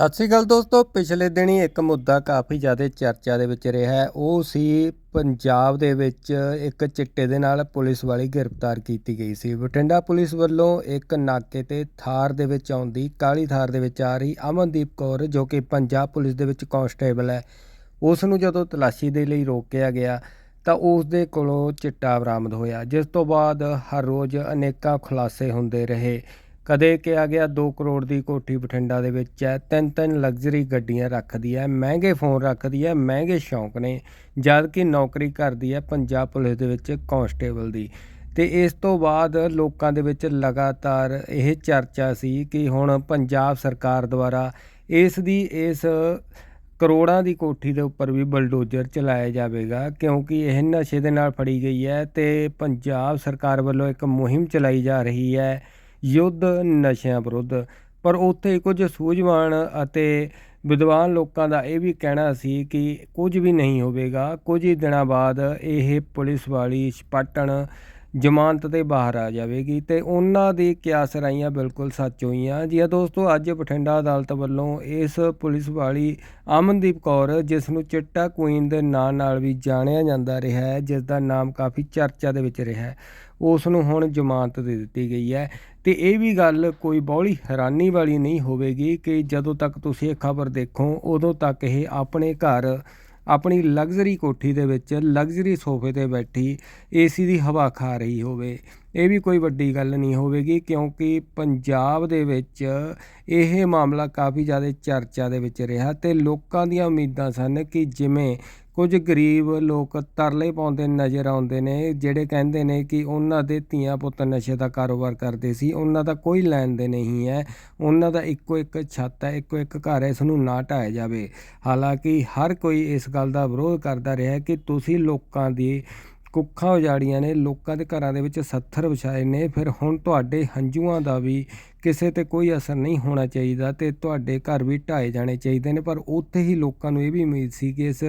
ਸਤਿ ਸ੍ਰੀ ਅਕਾਲ ਦੋਸਤੋ, ਪਿਛਲੇ ਦਿਨੀ ਇੱਕ ਮੁੱਦਾ ਕਾਫੀ ਜ਼ਿਆਦਾ ਚਰਚਾ ਦੇ ਵਿੱਚ ਰਿਹਾ ਉਹ ਸੀ ਪੰਜਾਬ ਦੇ ਵਿੱਚ ਇੱਕ ਚਿੱਟੇ ਦੇ ਨਾਲ ਪੁਲਿਸ ਵਾਲੀ ਗ੍ਰਿਫਤਾਰ ਕੀਤੀ ਗਈ ਸੀ। ਬਠਿੰਡਾ ਪੁਲਿਸ ਵੱਲੋਂ ਇੱਕ ਨਾਕੇ ਤੇ ਥਾਰ ਦੇ ਵਿੱਚ ਆਉਂਦੀ, ਕਾਲੀ ਥਾਰ ਦੇ ਵਿੱਚ ਆ ਰਹੀ ਅਮਨਦੀਪ ਕੌਰ, ਜੋ ਕਿ ਪੰਜਾਬ ਪੁਲਿਸ ਦੇ ਵਿੱਚ ਕਾਂਸਟੇਬਲ ਹੈ, ਉਸ ਨੂੰ ਜਦੋਂ ਤਲਾਸ਼ੀ ਦੇ ਲਈ ਰੋਕਿਆ ਗਿਆ, ਤਾਂ ਉਸ ਦੇ ਕੋਲੋਂ ਚਿੱਟਾ ਬਰਾਮਦ ਹੋਇਆ, ਜਿਸ ਤੋਂ ਬਾਅਦ ਹਰ ਰੋਜ਼ ਅਨੇਕਾਂ ਖੁਲਾਸੇ ਹੁੰਦੇ ਰਹੇ। ਕਦੇ ਕਿਹਾ ਗਿਆ 2 ਕਰੋੜ ਦੀ ਕੋਠੀ ਬਠਿੰਡਾ ਦੇ ਵਿੱਚ ਹੈ। ਤਿੰਨ ਤਿੰਨ ਲਗਜ਼ਰੀ ਗੱਡੀਆਂ ਰੱਖਦੀ ਹੈ, ਮਹਿੰਗੇ ਫੋਨ ਰੱਖਦੀ ਹੈ, ਮਹਿੰਗੇ ਸ਼ੌਂਕ ਨੇ ਜਦ ਕਿ ਨੌਕਰੀ ਕਰਦੀ ਹੈ ਪੰਜਾਬ ਪੁਲਿਸ ਦੇ ਵਿੱਚ ਕਾਂਸਟੇਬਲ ਦੀ। ਤੇ ਇਸ ਤੋਂ ਬਾਅਦ ਲੋਕਾਂ ਦੇ ਵਿੱਚ ਲਗਾਤਾਰ ਇਹ ਚਰਚਾ ਸੀ ਕਿ ਹੁਣ ਪੰਜਾਬ ਸਰਕਾਰ ਦੁਆਰਾ ਇਸ ਦੀ, ਇਸ ਕਰੋੜਾਂ ਦੀ ਕੋਠੀ ਦੇ ਉੱਪਰ ਵੀ ਬਲਡੋਜ਼ਰ ਚਲਾਇਆ ਜਾਵੇਗਾ, ਕਿਉਂਕਿ ਇਹ ਨਸ਼ੇ ਦੇ ਨਾਲ ਫੜੀ ਗਈ ਹੈ ਤੇ ਪੰਜਾਬ ਸਰਕਾਰ ਵੱਲੋਂ ਇੱਕ ਮੁਹਿੰਮ ਚਲਾਈ ਜਾ ਰਹੀ ਹੈ। ਯੁੱਧ, ਨਸ਼ਿਆਂ ਵਿਰੁੱਧ। ਪਰ ਉੱਥੇ ਕੁਝ ਸੂਝਵਾਨ ਅਤੇ ਵਿਦਵਾਨ ਲੋਕਾਂ ਦਾ ਇਹ ਵੀ ਕਹਿਣਾ ਸੀ ਕਿ ਕੁਝ ਵੀ ਨਹੀਂ ਹੋਵੇਗਾ। ਕੁਝ ਹੀ ਦਿਨਾਂ ਬਾਅਦ ਇਹ ਪੁਲਿਸ ਵਾਲੀ ਸਪਾਟਣ ਜ਼ਮਾਨਤ ਤੇ ਬਾਹਰ ਆ ਜਾਵੇਗੀ ਤੇ ਉਹਨਾਂ ਦੀ ਕਿਆਸ ਰਾਈਆਂ ਬਿਲਕੁਲ ਸੱਚ ਹੋਈਆਂ। ਜੀ ਆ ਦੋਸਤੋ, ਅੱਜ ਬਠਿੰਡਾ ਅਦਾਲਤ ਵੱਲੋਂ ਇਸ ਪੁਲਿਸ ਵਾਲੀ ਅਮਨਦੀਪ ਕੌਰ, ਜਿਸ ਨੂੰ ਚਿੱਟਾ ਕੁਈਨ ਦੇ ਨਾਂ ਨਾਲ ਵੀ ਜਾਣਿਆ ਜਾਂਦਾ ਰਿਹਾ ਹੈ, ਜਿਸ ਦਾ ਨਾਮ ਕਾਫੀ ਚਰਚਾ ਦੇ ਵਿੱਚ ਰਿਹਾ ਹੈ, ਉਸ ਨੂੰ ਹੁਣ ਜ਼ਮਾਨਤ ਦੇ ਦਿੱਤੀ ਗਈ ਹੈ। ਤੇ ਇਹ ਵੀ ਗੱਲ ਕੋਈ ਬਹੁਲੀ ਹੈਰਾਨੀ ਵਾਲੀ ਨਹੀਂ ਹੋਵੇਗੀ ਕਿ ਜਦੋਂ ਤੱਕ ਤੁਸੀਂ ਇਹ ਖਬਰ ਦੇਖੋ, ਉਦੋਂ ਤੱਕ ਇਹ ਆਪਣੇ ਘਰ ਆਪਣੀ ਲਗਜ਼ਰੀ ਕੋਠੀ ਦੇ ਵਿੱਚ ਲਗਜ਼ਰੀ ਸੋਫੇ ਤੇ ਬੈਠੀ ਏਸੀ ਦੀ ਹਵਾ ਖਾ ਰਹੀ ਹੋਵੇ। ਇਹ ਵੀ ਕੋਈ ਵੱਡੀ ਗੱਲ ਨਹੀਂ ਹੋਵੇਗੀ ਕਿਉਂਕਿ ਪੰਜਾਬ ਦੇ ਵਿੱਚ ਇਹ ਮਾਮਲਾ ਕਾਫੀ ਜ਼ਿਆਦਾ ਚਰਚਾ ਦੇ ਵਿੱਚ ਰਿਹਾ ਤੇ ਲੋਕਾਂ ਦੀਆਂ ਉਮੀਦਾਂ ਸਨ ਕਿ ਜਿਵੇਂ ਕੁਝ ਗਰੀਬ ਲੋਕ ਤਰਲੇ ਪਾਉਂਦੇ ਨਜ਼ਰ ਆਉਂਦੇ ਨੇ, ਜਿਹੜੇ ਕਹਿੰਦੇ ਨੇ ਕਿ ਉਹਨਾਂ ਦੇ ਧੀਆਂ ਪੁੱਤ ਨਸ਼ੇ ਦਾ ਕਾਰੋਬਾਰ ਕਰਦੇ ਸੀ, ਉਹਨਾਂ ਦਾ ਕੋਈ ਲੈਣ ਦੇ ਨਹੀਂ ਹੈ, ਉਹਨਾਂ ਦਾ ਇੱਕੋ ਇੱਕ ਛੱਤ ਹੈ, ਇੱਕੋ ਇੱਕ ਘਰ ਹੈ, ਇਸ ਨੂੰ ਨਾ ਢਾਇਆ ਜਾਵੇ। ਹਾਲਾਂਕਿ ਹਰ ਕੋਈ ਇਸ ਗੱਲ ਦਾ ਵਿਰੋਧ ਕਰਦਾ ਰਿਹਾ ਕਿ ਤੁਸੀਂ ਲੋਕਾਂ ਦੀ ਕੁੱਖਾਂ ਉਜਾੜੀਆਂ ਨੇ, ਲੋਕਾਂ ਦੇ ਘਰਾਂ ਦੇ ਵਿੱਚ ਸੱਥਰ ਵਿਛਾਏ ਨੇ। ਫਿਰ ਹੁਣ ਤੁਹਾਡੇ ਹੰਝੂਆਂ ਦਾ ਵੀ ਕਿਸੇ ਤੇ ਕੋਈ ਅਸਰ ਨਹੀਂ ਹੋਣਾ ਚਾਹੀਦਾ ਤੇ ਤੁਹਾਡੇ ਘਰ ਵੀ ਢਾਏ ਜਾਣੇ ਚਾਹੀਦੇ ਨੇ। ਪਰ ਉੱਥੇ ਹੀ ਲੋਕਾਂ ਨੂੰ ਇਹ ਵੀ ਉਮੀਦ ਸੀ ਕਿ ਇਸ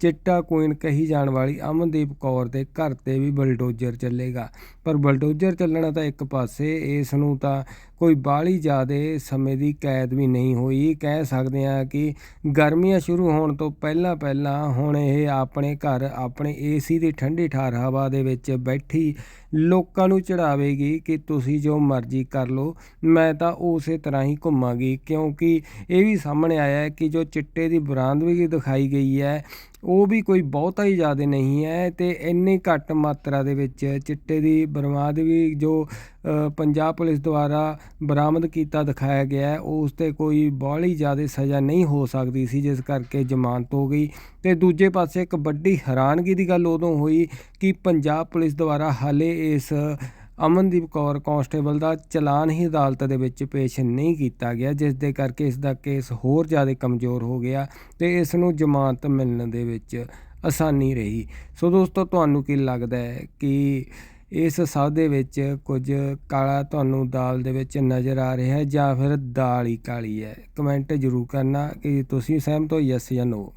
ਚਿੱਟਾ ਕੁਈਨ ਕਹੀ ਜਾਣ ਵਾਲੀ ਅਮਨਦੀਪ ਕੌਰ ਦੇ ਘਰ ਤੇ ਵੀ ਬਲਡੋਜ਼ਰ ਚੱਲੇਗਾ। ਪਰ ਬਲਡੋਜ਼ਰ ਚੱਲਣਾ ਤਾਂ ਇੱਕ ਪਾਸੇ, ਇਸ ਨੂੰ ਤਾਂ ਕੋਈ ਬਾਹਲੀ ਜ਼ਿਆਦੇ ਸਮੇਂ ਦੀ ਕੈਦ ਵੀ ਨਹੀਂ ਹੋਈ। ਕਹਿ ਸਕਦੇ ਹਾਂ ਕਿ ਗਰਮੀਆਂ ਸ਼ੁਰੂ ਹੋਣ ਤੋਂ ਪਹਿਲਾਂ ਪਹਿਲਾਂ ਹੁਣ ਇਹ ਆਪਣੇ ਘਰ, ਆਪਣੇ ਏਸੀ ਦੀ ਠੰਡੀ ਠਾਰ ਹਵਾ ਦੇ ਵਿੱਚ ਬੈਠੀ ਲੋਕਾਂ ਨੂੰ ਚੜਾਵੇਗੀ ਕਿ ਤੁਸੀਂ ਜੋ ਮਰਜ਼ੀ ਕਰ ਲਓ, ਮੈਂ ਤਾਂ ਉਸੇ ਤਰ੍ਹਾਂ ਹੀ ਘੁੰਮਾਂਗੀ। ਕਿਉਂਕਿ ਇਹ ਵੀ ਸਾਹਮਣੇ ਆਇਆ ਹੈ ਕਿ ਜੋ ਚਿੱਟੇ ਦੀ ਬਰਾਮਦਗੀ ਦਿਖਾਈ ਗਈ ਹੈ, ਉਹ ਵੀ ਕੋਈ ਬਹੁਤਾ ਹੀ ਜ਼ਿਆਦਾ ਨਹੀਂ ਹੈ ਤੇ ਇੰਨੀ ਘੱਟ ਮਾਤਰਾ ਦੇ ਵਿੱਚ ਚਿੱਟੇ ਦੀ ਬਰਬਾਦ ਵੀ ਜੋ ਪੰਜਾਬ ਪੁਲਿਸ ਦੁਆਰਾ ਬਰਾਮਦ ਕੀਤਾ ਦਿਖਾਇਆ ਗਿਆ ਹੈ। ਉਸ ਤੇ ਕੋਈ ਬਾਹਲੀ ਜ਼ਿਆਦਾ ਸਜ਼ਾ ਨਹੀਂ ਹੋ ਸਕਦੀ ਸੀ, ਜਿਸ ਕਰਕੇ ਜ਼ਮਾਨਤ ਹੋ ਗਈ। ਤੇ ਦੂਜੇ ਪਾਸੇ ਇੱਕ ਵੱਡੀ ਹੈਰਾਨਗੀ ਦੀ ਗੱਲ ਉਦੋਂ ਹੋਈ ਕਿ ਪੰਜਾਬ ਪੁਲਿਸ ਦੁਆਰਾ ਹਾਲੇ ਇਸ ਅਮਨਦੀਪ ਕੌਰ ਕਾਂਸਟੇਬਲ ਦਾ ਚਲਾਨ ਹੀ ਅਦਾਲਤ ਦੇ ਵਿੱਚ ਪੇਸ਼ ਨਹੀਂ ਕੀਤਾ ਗਿਆ, ਜਿਸ ਦੇ ਕਰਕੇ ਇਸ ਦਾ ਕੇਸ ਹੋਰ ਜ਼ਿਆਦਾ ਕਮਜ਼ੋਰ ਹੋ ਗਿਆ ਤੇ ਇਸ ਨੂੰ ਜ਼ਮਾਨਤ ਮਿਲਣ ਦੇ ਵਿੱਚ ਆਸਾਨੀ ਰਹੀ। ਸੋ ਦੋਸਤੋ, ਤੁਹਾਨੂੰ ਕੀ ਲੱਗਦਾ ਹੈ ਕਿ ਇਸ ਸਭ ਦੇ ਵਿੱਚ ਕੁਝ ਕਾਲਾ ਤੁਹਾਨੂੰ ਦਾਲ ਦੇ ਵਿੱਚ ਨਜ਼ਰ ਆ ਰਿਹਾ ਹੈ ਜਾਂ ਫਿਰ ਦਾਲ ਹੀ ਕਾਲੀ ਹੈ। ਕਮੈਂਟ ਜ਼ਰੂਰ ਕਰਨਾ ਕਿ ਤੁਸੀਂ ਸਹਿਮਤ ਹੋ ਯੈਸ ਜਾਂ ਨੋ।